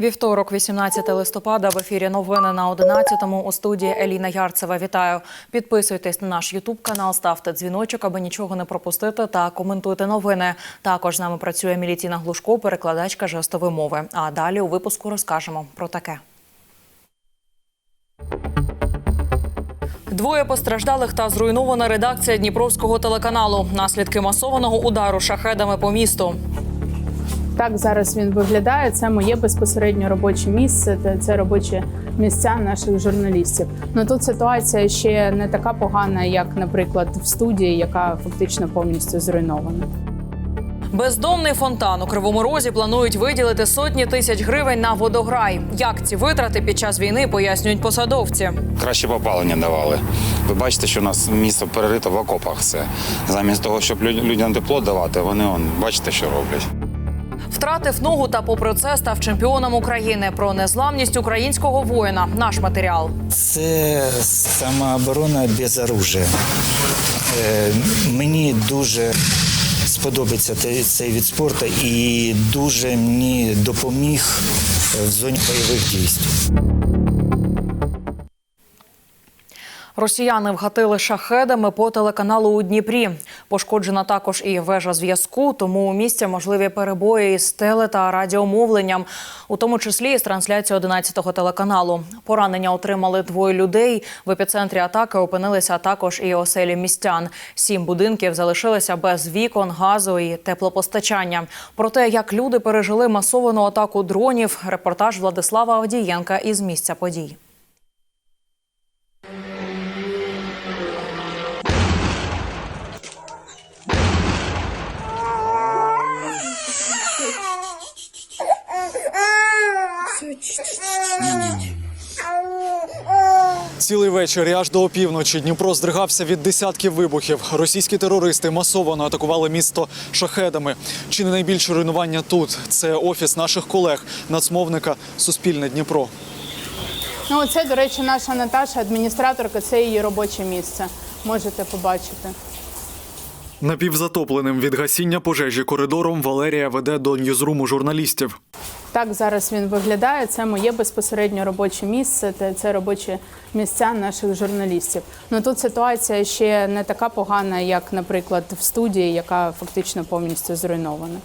Вівторок, 18 листопада, в ефірі новини на 11-му у студії Еліна Ярцева. Вітаю. Підписуйтесь на наш Ютуб канал, ставте дзвіночок, аби нічого не пропустити та коментуйте новини. Також з нами працює Мілітіна Глушко, перекладачка жестової мови. А далі у випуску розкажемо про таке. Двоє постраждалих та зруйнована редакція Дніпровського телеканалу. Наслідки масованого удару шахедами по місту. Так зараз він виглядає. Це моє безпосередньо робоче місце. Це, це робочі місця наших журналістів. Ну тут ситуація ще не така погана, як, наприклад, в студії, яка фактично повністю зруйнована. Бездомний фонтан у Кривому Розі планують виділити сотні тисяч гривень на водограй. Як ці витрати під час війни пояснюють посадовці. краще попалення давали. Ви бачите, що у нас місто перерито в окопах все. Замість того, щоб лю- людям тепло давати, вони он, бачите, що роблять. Втратив ногу та попри це став чемпіоном України. Про незламність українського воїна. Наш матеріал. Це самооборона без оружия. Е, Мені дуже сподобається цей від спорту і дуже мені допоміг в зоні бойових дій. Росіяни вгатили шахедами по телеканалу у Дніпрі. Пошкоджена також і вежа зв'язку, тому у місті можливі перебої із теле та радіомовленням, у тому числі із трансляцією 11-го телеканалу. Поранення отримали двоє людей. В епіцентрі атаки опинилися також і оселі містян. Сім будинків залишилися без вікон, газу і теплопостачання. Про те, як люди пережили масовану атаку дронів, репортаж Владислава Авдієнка із місця подій. Цілий вечір і аж до опівночі Дніпро здригався від десятків вибухів. Російські терористи масово атакували місто шахедами. Чи не найбільше руйнування тут? Це офіс наших колег, нацмовника Суспільне Дніпро. Ну, це, до речі, наша Наташа, адміністраторка, це її робоче місце. Можете побачити. Напівзатопленим від гасіння пожежі коридором Валерія веде до ньюзруму журналістів. Так зараз він виглядає. Це моє безпосередньо робоче місце. Це, робочі місця наших журналістів. Ну тут ситуація ще не така погана, як, наприклад, в студії, яка фактично повністю зруйнована.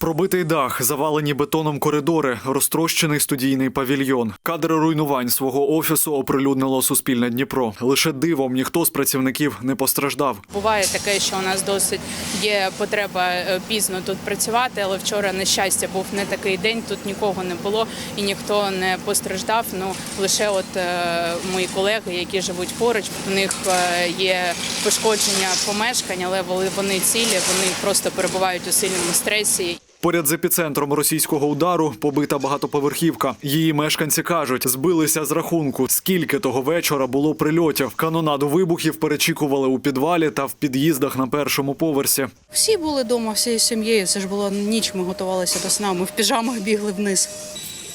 Пробитий дах, завалені бетоном коридори, розтрощений студійний павільйон. Кадри руйнувань свого офісу оприлюднило Суспільне Дніпро. Лише дивом ніхто з працівників не постраждав. Буває таке, що у нас досить є потреба е, пізно тут працювати, але вчора, на щастя, був не такий день. Тут нікого не було і ніхто не постраждав. Ну лише от е, мої колеги, які живуть поруч, у них е, є пошкодження помешкань, але вони- вони цілі, вони просто перебувають у сильному стресі. Поряд з епіцентром російського удару побита багатоповерхівка. Її мешканці кажуть, збилися з рахунку, скільки того вечора було прильотів. Канонаду вибухів перечікували у підвалі та в під'їздах на першому поверсі. Всі були вдома, всією сім'єю. Це ж була ніч, ми готувалися до сна. Ми в піжамах бігли вниз.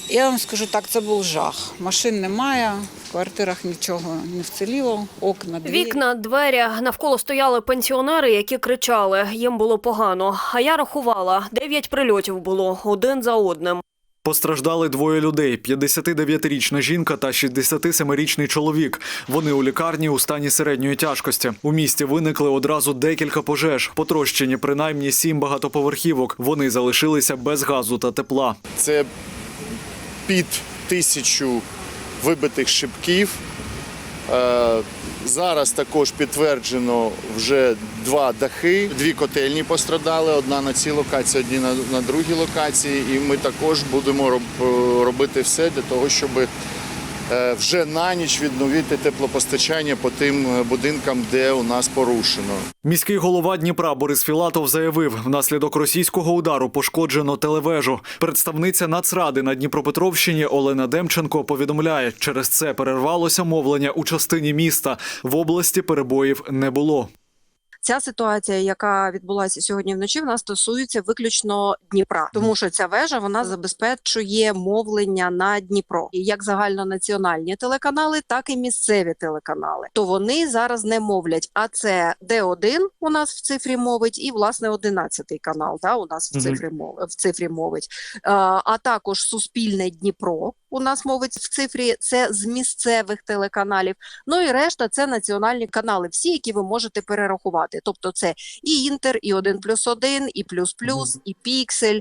Я вам скажу так, це був жах. Машин немає, в квартирах нічого не вціліло, окна дві. Вікна, двері навколо стояли пенсіонери, які кричали. Їм було погано. А я рахувала дев'ять прильотів було один за одним. Постраждали двоє людей: 59-річна жінка та 67-річний чоловік. Вони у лікарні у стані середньої тяжкості. У місті виникли одразу декілька пожеж. Потрощені принаймні сім багатоповерхівок. Вони залишилися без газу та тепла. Це під тисячу вибитих шибків. Е, Зараз також підтверджено вже два дахи, дві котельні пострадали. Одна на цій локації, одні на, другій локації. І ми також будемо роб, робити все для того, щоб е, вже на ніч відновити теплопостачання по тим е, будинкам, де у нас порушено. Міський голова Дніпра Борис Філатов заявив, внаслідок російського удару пошкоджено телевежу. Представниця Нацради на Дніпропетровщині Олена Демченко повідомляє, через це перервалося мовлення у частині міста. В області перебоїв не було. Ця ситуація, яка відбулася сьогодні вночі, вона стосується виключно Дніпра, тому що ця вежа вона забезпечує мовлення на Дніпро, і як загальнонаціональні телеканали, так і місцеві телеканали. То вони зараз не мовлять. А це Д1 у нас в цифрі мовить, і власне 11 канал. Да, у нас в цифрі мов в цифрі мовить. А також Суспільне Дніпро у нас мовить в цифрі. Це з місцевих телеканалів. Ну і решта це національні канали, всі, які ви можете перерахувати. Тобто, це і Інтер, і 1 плюс 1, і плюс плюс, і Піксель.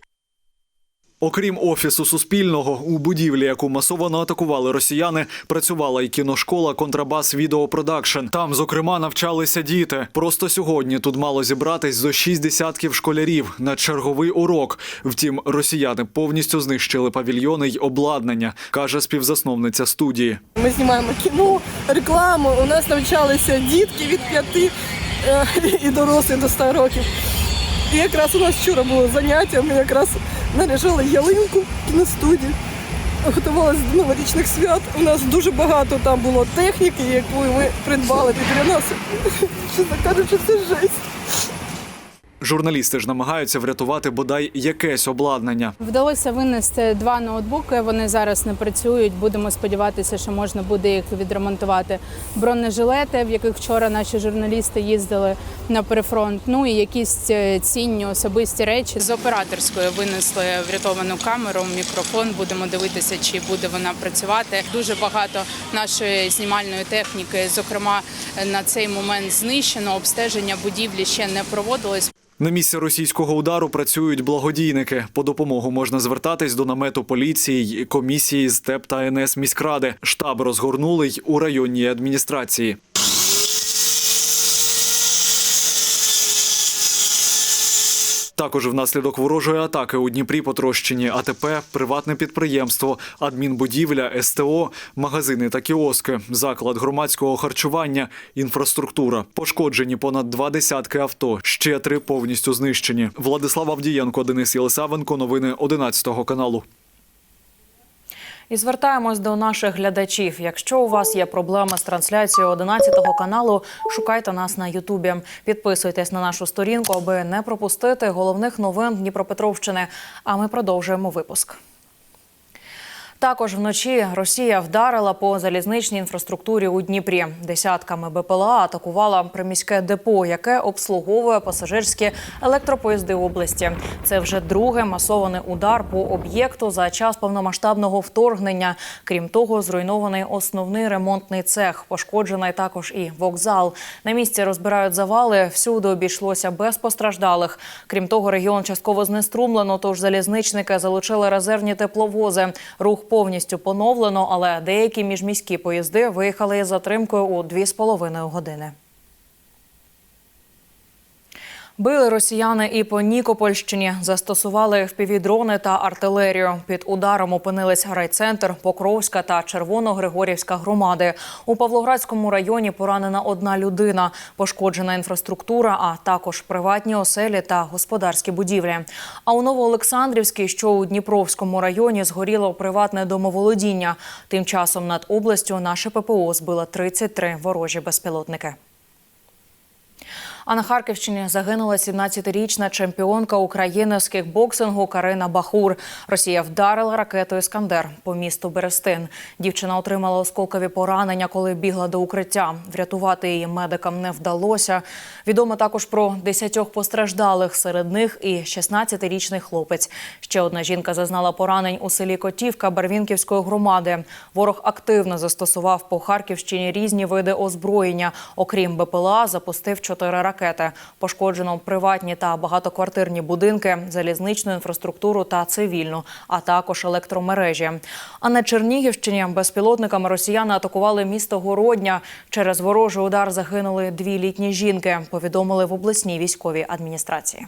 Окрім офісу Суспільного, у будівлі, яку масово атакували росіяни, працювала і кіношкола Контрабас Відеопродакшн. Там, зокрема, навчалися діти. Просто сьогодні тут мало зібратись зо шість десятків школярів на черговий урок. Втім, росіяни повністю знищили павільйони й обладнання, каже співзасновниця студії. Ми знімаємо кіно, рекламу. У нас навчалися дітки від 5 е, і дорослі до 100 років. І якраз у нас вчора було заняття, ми якраз наряжали ялинку на кіностудії, готувалися до новорічних свят. У нас дуже багато там було техніки, яку ми придбали для нас. Що кажучи, це жесть. Журналісти ж намагаються врятувати бодай якесь обладнання. Вдалося винести два ноутбуки. Вони зараз не працюють. Будемо сподіватися, що можна буде їх відремонтувати. Бронежилети, в яких вчора наші журналісти їздили на перефронт. Ну і якісь е, цінні особисті речі. З операторської винесли врятовану камеру, мікрофон. Будемо дивитися, чи буде вона працювати. Дуже багато нашої знімальної техніки, зокрема на цей момент знищено. Обстеження будівлі ще не проводилось. На місці російського удару працюють благодійники. По допомогу можна звертатись до намету поліції й комісії з ТЕП та НС міськради. Штаб розгорнули й у районній адміністрації. Також внаслідок ворожої атаки у Дніпрі потрощені АТП, приватне підприємство, адмінбудівля, СТО, магазини та кіоски, заклад громадського харчування, інфраструктура. Пошкоджені понад два десятки авто. Ще три повністю знищені. Владислав Авдієнко, Денис Єлисавенко. Новини 11 каналу. І звертаємось до наших глядачів. Якщо у вас є проблеми з трансляцією 11 каналу, шукайте нас на Ютубі. Підписуйтесь на нашу сторінку, аби не пропустити головних новин Дніпропетровщини. А ми продовжуємо випуск. Також вночі Росія вдарила по залізничній інфраструктурі у Дніпрі. Десятками БПЛА атакувала приміське депо, яке обслуговує пасажирські електропоїзди області. Це вже другий масований удар по об'єкту за час повномасштабного вторгнення. Крім того, зруйнований основний ремонтний цех. Пошкоджений також і вокзал. На місці розбирають завали. Всюди обійшлося без постраждалих. Крім того, регіон частково знеструмлено. Тож залізничники залучили резервні тепловози. Рух повністю поновлено, але деякі міжміські поїзди виїхали із затримкою у 2,5 години. Били росіяни і по Нікопольщині, застосували впівдрони та артилерію. Під ударом опинились райцентр, Покровська та Червоно-Григорівська громади. У Павлоградському районі поранена одна людина, пошкоджена інфраструктура, а також приватні оселі та господарські будівлі. А у Новоолександрівській, що у Дніпровському районі, згоріло приватне домоволодіння. Тим часом над областю наше ППО збило 33 ворожі безпілотники. А на Харківщині загинула 17-річна чемпіонка України з кікбоксингу Карина Бахур. Росія вдарила ракетою Іскандер по місту Берестин. Дівчина отримала осколкові поранення, коли бігла до укриття. Врятувати її медикам не вдалося. Відомо також про 10 постраждалих. Серед них і 16-річний хлопець. Ще одна жінка зазнала поранень у селі Котівка Барвінківської громади. Ворог активно застосував по Харківщині різні види озброєння. Окрім БПЛА, запустив чотири ракети. Пошкоджено приватні та багатоквартирні будинки, залізничну інфраструктуру та цивільну, а також електромережі. А на Чернігівщині безпілотниками росіяни атакували місто Городня. Через ворожий удар загинули дві літні жінки. Повідомили в обласній військовій адміністрації.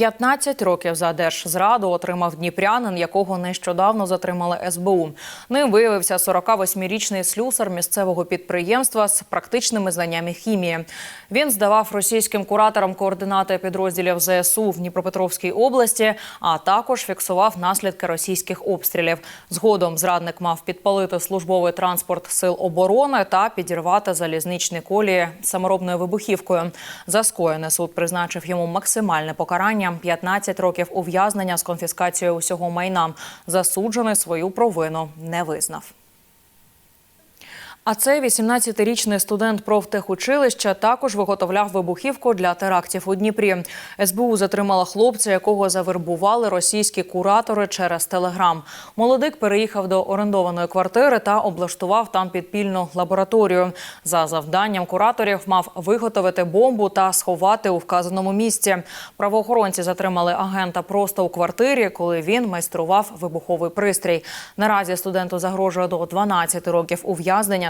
15 років за держзраду отримав дніпрянин, якого нещодавно затримали СБУ. Ним виявився 48-річний слюсар місцевого підприємства з практичними знаннями хімії. Він здавав російським кураторам координати підрозділів ЗСУ в Дніпропетровській області, а також фіксував наслідки російських обстрілів. Згодом зрадник мав підпалити службовий транспорт сил оборони та підірвати залізничні колії саморобною вибухівкою. За скоєне суд призначив йому максимальне покарання 15 років ув'язнення з конфіскацією усього майна. Засуджений свою провину не визнав. А цей 18-річний студент профтехучилища також виготовляв вибухівку для терактів у Дніпрі. СБУ затримала хлопця, якого завербували російські куратори через телеграм. Молодик переїхав до орендованої квартири та облаштував там підпільну лабораторію. За завданням кураторів мав виготовити бомбу та сховати у вказаному місці. Правоохоронці затримали агента просто у квартирі, коли він майстрував вибуховий пристрій. Наразі студенту загрожує до 12 років ув'язнення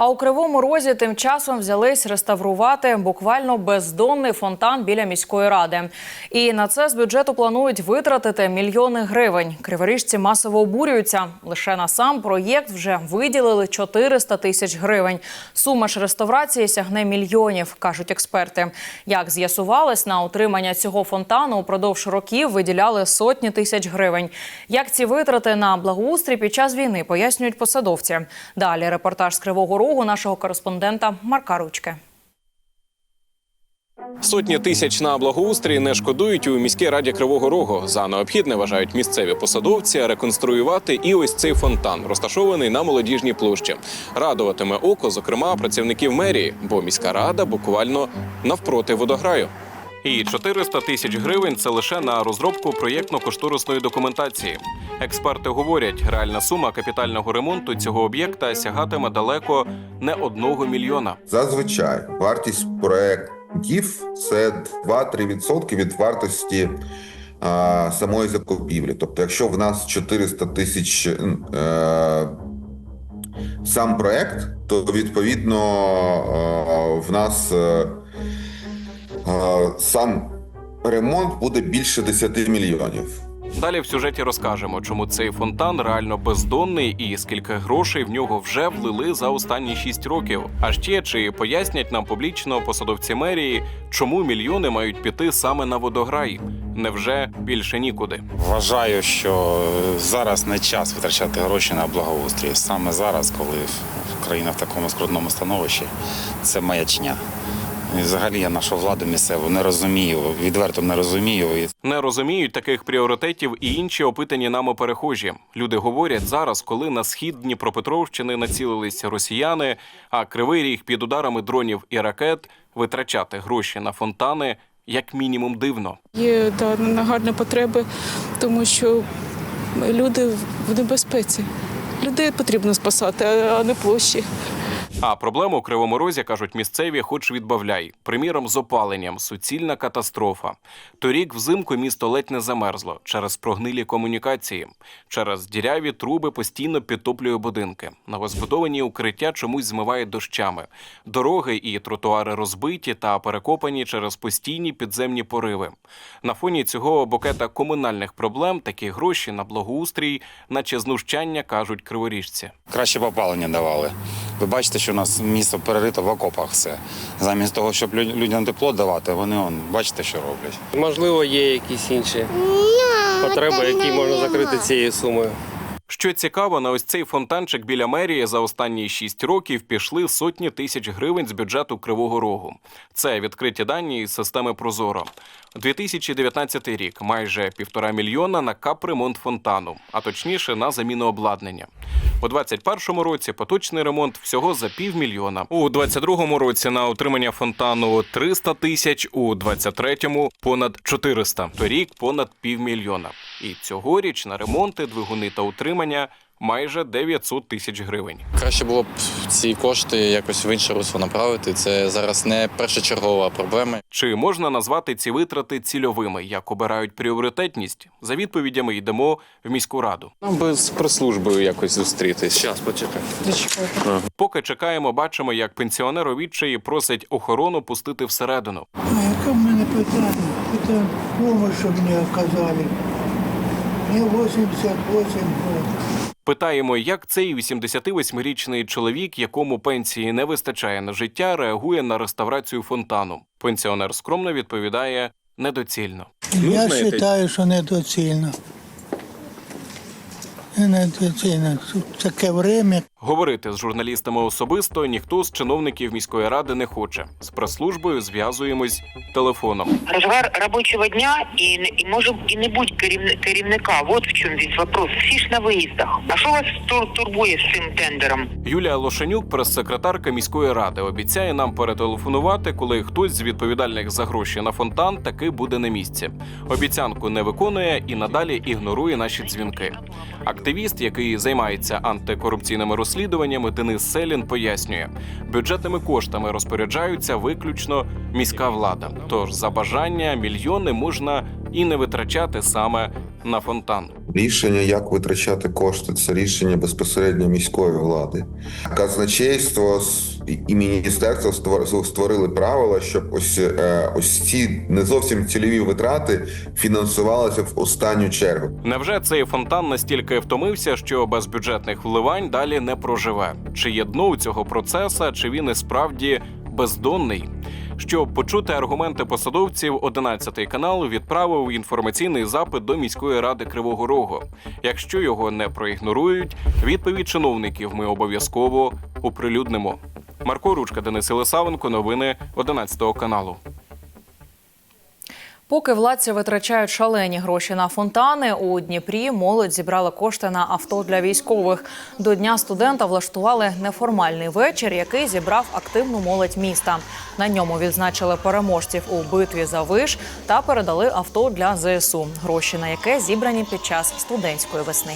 А у кривому розі тим часом взялись реставрувати буквально бездонний фонтан біля міської ради. І на це з бюджету планують витратити мільйони гривень. Криворіжці масово обурюються. Лише на сам проєкт вже виділили 400 тисяч гривень. Сума ж реставрації сягне мільйонів, кажуть експерти. Як з'ясувалось, на утримання цього фонтану упродовж років виділяли сотні тисяч гривень. Як ці витрати на благоустрій під час війни пояснюють посадовці. Далі репортаж з Кривого Рогу нашого кореспондента Марка Ручки. Сотні тисяч на благоустрій не шкодують у міській раді Кривого Рогу. За необхідне вважають місцеві посадовці реконструювати і ось цей фонтан, розташований на молодіжній площі. Радуватиме око, зокрема, працівників мерії, бо міська рада буквально навпроти водограю. І 400 тисяч гривень це лише на розробку проєктно-кошторисної документації. Експерти говорять, реальна сума капітального ремонту цього об'єкта сягатиме далеко не одного мільйона. Зазвичай вартість проєктів це 2-3% від вартості самої закупівлі. Тобто, якщо в нас 400 тисяч е, сам проєкт, то відповідно е, в нас е, сам ремонт буде більше 10 мільйонів. Далі в сюжеті розкажемо, чому цей фонтан реально бездонний і скільки грошей в нього вже влили за останні шість років. А ще чи пояснять нам публічно посадовці мерії, чому мільйони мають піти саме на водограй? Невже більше нікуди? Вважаю, що зараз не час витрачати гроші на благоустрій. Саме зараз, коли країна в такому скрутному становищі, це маячня. І взагалі я нашу владу місцеву не розумію, відверто не розумію. Не розуміють таких пріоритетів і інші опитані нами перехожі. Люди говорять зараз, коли на схід Дніпропетровщини націлилися росіяни, а кривий ріг під ударами дронів і ракет витрачати гроші на фонтани як мінімум дивно. Є да, нагальні потреби, тому що люди в небезпеці. Людей потрібно спасати, а а не площі. А проблему у кривому розі кажуть місцеві, хоч відбавляй. Приміром, з опаленням суцільна катастрофа. Торік взимку місто ледь не замерзло через прогнилі комунікації. Через діряві труби постійно підтоплює будинки. Новозбудовані укриття чомусь змиває дощами. Дороги і тротуари розбиті та перекопані через постійні підземні пориви. На фоні цього букета комунальних проблем такі гроші на благоустрій, наче знущання кажуть криворіжці. краще б опалення давали. Ви бачите, що у нас місто перерито в окопах все. Замість того, щоб людям тепло давати, вони он, бачите, що роблять. Можливо, є якісь інші потреби, які можна закрити цією сумою. Що цікаво, на ось цей фонтанчик біля мерії за останні шість років пішли сотні тисяч гривень з бюджету Кривого Рогу. Це відкриті дані із системи Прозоро. 2019 рік майже півтора мільйона на капремонт фонтану, а точніше на заміну обладнання. У 2021 році поточний ремонт всього за півмільйона. У 2022 році на утримання фонтану 300 тисяч, у 2023 – понад 400. Торік понад півмільйона. І цьогоріч на ремонти, двигуни та утримання майже 900 тисяч гривень. Краще було б ці кошти якось в інше русло направити. Це зараз не першочергова проблема. Чи можна назвати ці витрати цільовими? Як обирають пріоритетність? За відповідями йдемо в міську раду. Нам би з прес-службою якось зустрітись. Зараз, почекай. Поки чекаємо, бачимо, як пенсіонер у відчаї просить охорону пустити всередину. Яке в мене питання? Це допомогу, щоб мені оказали. Мені 88 років. Питаємо, як цей 88-річний чоловік, якому пенсії не вистачає на життя, реагує на реставрацію фонтану. Пенсіонер скромно відповідає недоцільно. Я вважаю, що недоцільно. Недоцільно. Таке время. Говорити з журналістами особисто ніхто з чиновників міської ради не хоче. З прес-службою зв'язуємось телефоном. Розгар робочого дня і, не- і може і не будь керівни- керівника. От в чому весь вопрос. Всі ж на виїздах. А що вас тур- турбує з цим тендером? Юлія Лошенюк, прес-секретарка міської ради, обіцяє нам перетелефонувати, коли хтось з відповідальних за гроші на фонтан таки буде на місці. Обіцянку не виконує і надалі ігнорує наші дзвінки. Активіст, який займається антикорупційними розслідуваннями, Денис Селін пояснює, бюджетними коштами розпоряджаються виключно міська влада. Тож за бажання мільйони можна і не витрачати саме на фонтан. Рішення, як витрачати кошти, це рішення безпосередньо міської влади. Казначейство і міністерство створ- створили правила, щоб ось е, ось ці не зовсім цільові витрати фінансувалися в останню чергу. Невже цей фонтан настільки втомився, що без бюджетних вливань далі не проживе? Чи є дно у цього процеса, чи він і справді бездонний? Щоб почути аргументи посадовців, 11 канал відправив інформаційний запит до міської ради Кривого Рогу. Якщо його не проігнорують, відповідь чиновників ми обов'язково оприлюднимо. Марко Ручка, Денис Лисавенко, новини 11 каналу. Поки владці витрачають шалені гроші на фонтани, у Дніпрі молодь зібрала кошти на авто для військових. До дня студента влаштували неформальний вечір, який зібрав активну молодь міста. На ньому відзначили переможців у битві за виш та передали авто для ЗСУ, гроші на яке зібрані під час студентської весни.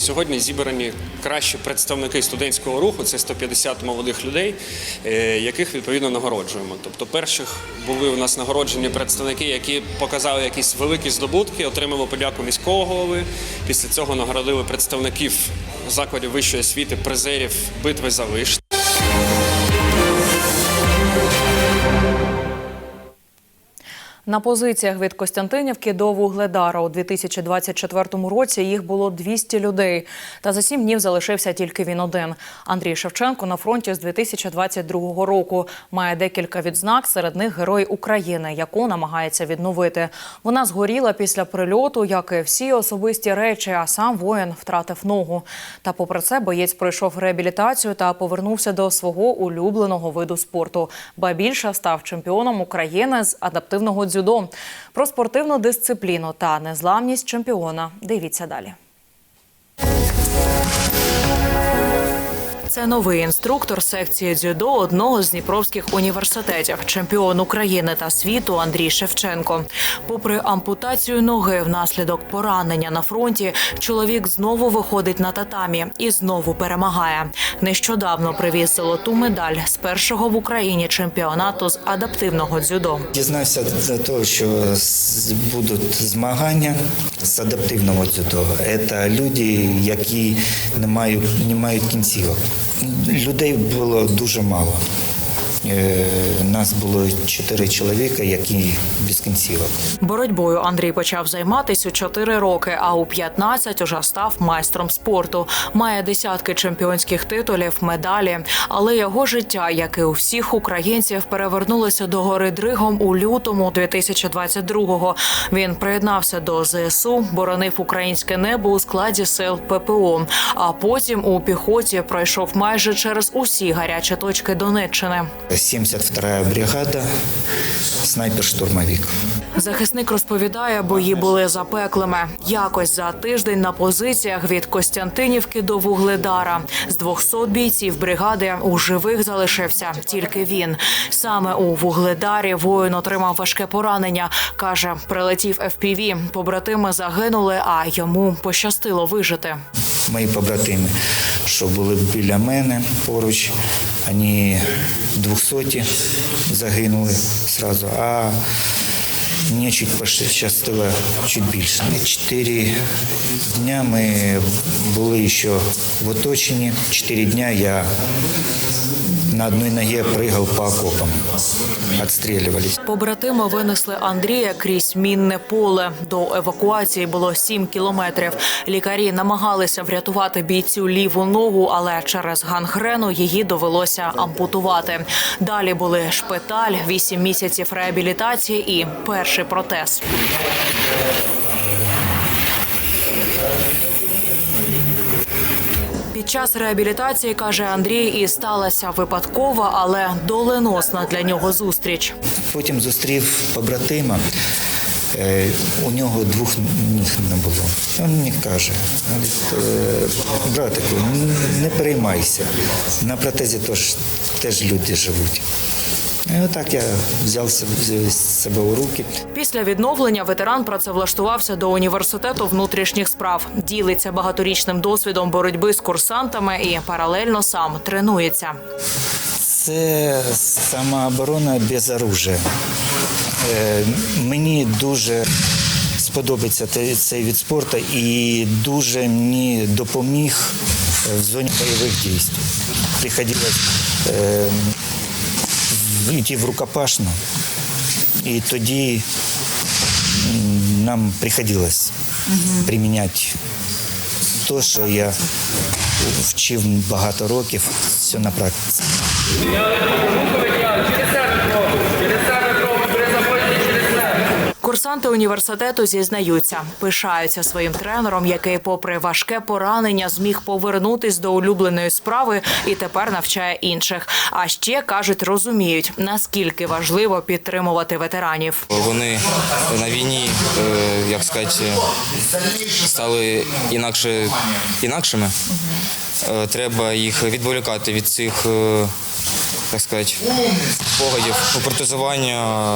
Сьогодні зібрані кращі представники студентського руху. Це 150 молодих людей, е, яких відповідно нагороджуємо. Тобто, перших були у нас нагороджені представники, які показали якісь великі здобутки, отримали подяку міського голови. Після цього нагородили представників закладів вищої освіти, призерів битви за виш. На позиціях від Костянтинівки до Вугледара у 2024 році їх було 200 людей. Та за сім днів залишився тільки він один. Андрій Шевченко на фронті з 2022 року. Має декілька відзнак, серед них Герой України, яку намагається відновити. Вона згоріла після прильоту, як і всі особисті речі, а сам воїн втратив ногу. Та попри це боєць пройшов реабілітацію та повернувся до свого улюбленого виду спорту. Ба більше став чемпіоном України з адаптивного дзюдо. Про спортивну дисципліну та незламність чемпіона. Дивіться далі. Це новий інструктор секції дзюдо одного з дніпровських університетів, чемпіон України та світу Андрій Шевченко. Попри ампутацію ноги внаслідок поранення на фронті, чоловік знову виходить на татамі і знову перемагає. Нещодавно привіз золоту медаль з першого в Україні чемпіонату з адаптивного дзюдо. Дізнався за те, що будуть змагання з адаптивного дзюдо. Це люди, які не мають, не мають кінцівок. Людей було дуже мало. Е, Нас було чотири чоловіка, які без кінцівок. Боротьбою Андрій почав займатися у 4 роки, а у 15 уже став майстром спорту. Має десятки чемпіонських титулів, медалі. Але його життя, як і у всіх українців, перевернулося до гори Дригом у лютому 2022-го. Він приєднався до ЗСУ, боронив українське небо у складі сил ППО. А потім у піхоті пройшов майже через усі гарячі точки Донеччини. 72-я бригада, снайпер-штурмовик. Захисник розповідає, бої були запеклими. Якось за тиждень на позиціях від Костянтинівки до Вугледара. З 200 бійців бригади у живих залишився тільки він. Саме у Вугледарі воїн отримав важке поранення. каже, прилетів FPV. Побратими загинули, а йому пощастило вижити. мої побратими, що були біля мене поруч. Вони 200 загинули одразу, а мені чуть пощастило чуть більше. Чотири дня ми були ще в оточенні. Чотири дня я на одній ногі пригав по окопам. Отстрілювались. Побратими винесли Андрія крізь мінне поле. До евакуації було 7 кілометрів. Лікарі намагалися врятувати бійцю ліву ногу, але через гангрену її довелося ампутувати. Далі були шпиталь, 8 місяців реабілітації і перший протез. Час реабілітації каже Андрій, і сталася випадкова, але доленосна для нього зустріч. Потім зустрів побратима. Е, У нього двох ніг не було. Він мені каже, «Е, братику, не переймайся. На протезі теж, теж люди живуть. І отак я взяв себе- себе у руки. Після відновлення ветеран працевлаштувався до університету внутрішніх справ. Ділиться багаторічним досвідом боротьби з курсантами і паралельно сам тренується. Це самооборона без оружия. Е, Мені дуже сподобається цей від спорту і дуже мені допоміг в зоні бойових дій. Приходилось е, в- рукопашну, і тоді нам приходилось приміняти те, що я вчив багато років, все на практиці. Курсанти університету зізнаються, пишаються своїм тренером, який, попри важке поранення, зміг повернутись до улюбленої справи і тепер навчає інших. А ще кажуть, розуміють наскільки важливо підтримувати ветеранів. Вони на війні, е, як сказати, стали інакше інакшими. Е, Треба їх відволікати від цих, е, так сказати, спогадів. Протезування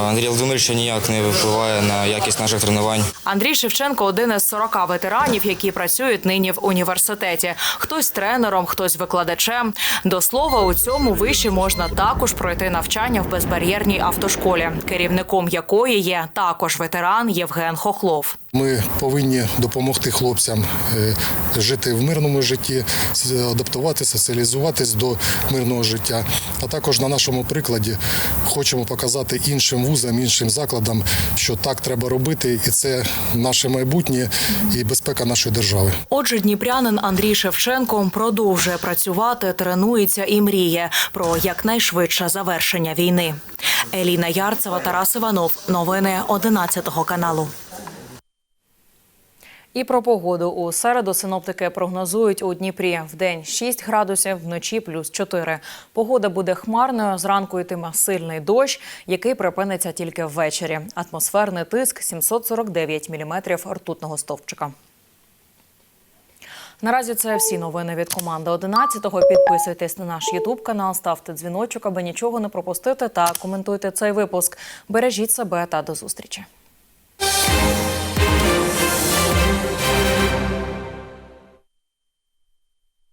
Андрія Володимировича ніяк не впливає на якість наших тренувань. Андрій Шевченко один із 40 ветеранів, які працюють нині в університеті. Хтось тренером, хтось викладачем. До слова, у цьому виші можна також пройти навчання в безбар'єрній автошколі, керівником якої є також ветеран Євген Хохлов. Ми повинні допомогти хлопцям е, жити в мирному житті, адаптуватися, соціалізуватись до мирного життя. А також на нашому прикладі хочемо показати іншим вузам, іншим закладам, що так треба робити, і це наше майбутнє і безпека нашої держави. Отже, дніпрянин Андрій Шевченко продовжує працювати, тренується і мріє про якнайшвидше завершення війни. Еліна Ярцева, Тарас Іванов. Новини 11 каналу. І про погоду у середу синоптики прогнозують у Дніпрі в день 6 градусів, вночі плюс 4. Погода буде хмарною. Зранку йтиме сильний дощ, який припиниться тільки ввечері. Атмосферний тиск 749 міліметрів ртутного стовпчика. Наразі це всі новини від команди 11-го. Підписуйтесь на наш Ютуб канал, ставте дзвіночок, аби нічого не пропустити та коментуйте цей випуск. Бережіть себе та до зустрічі.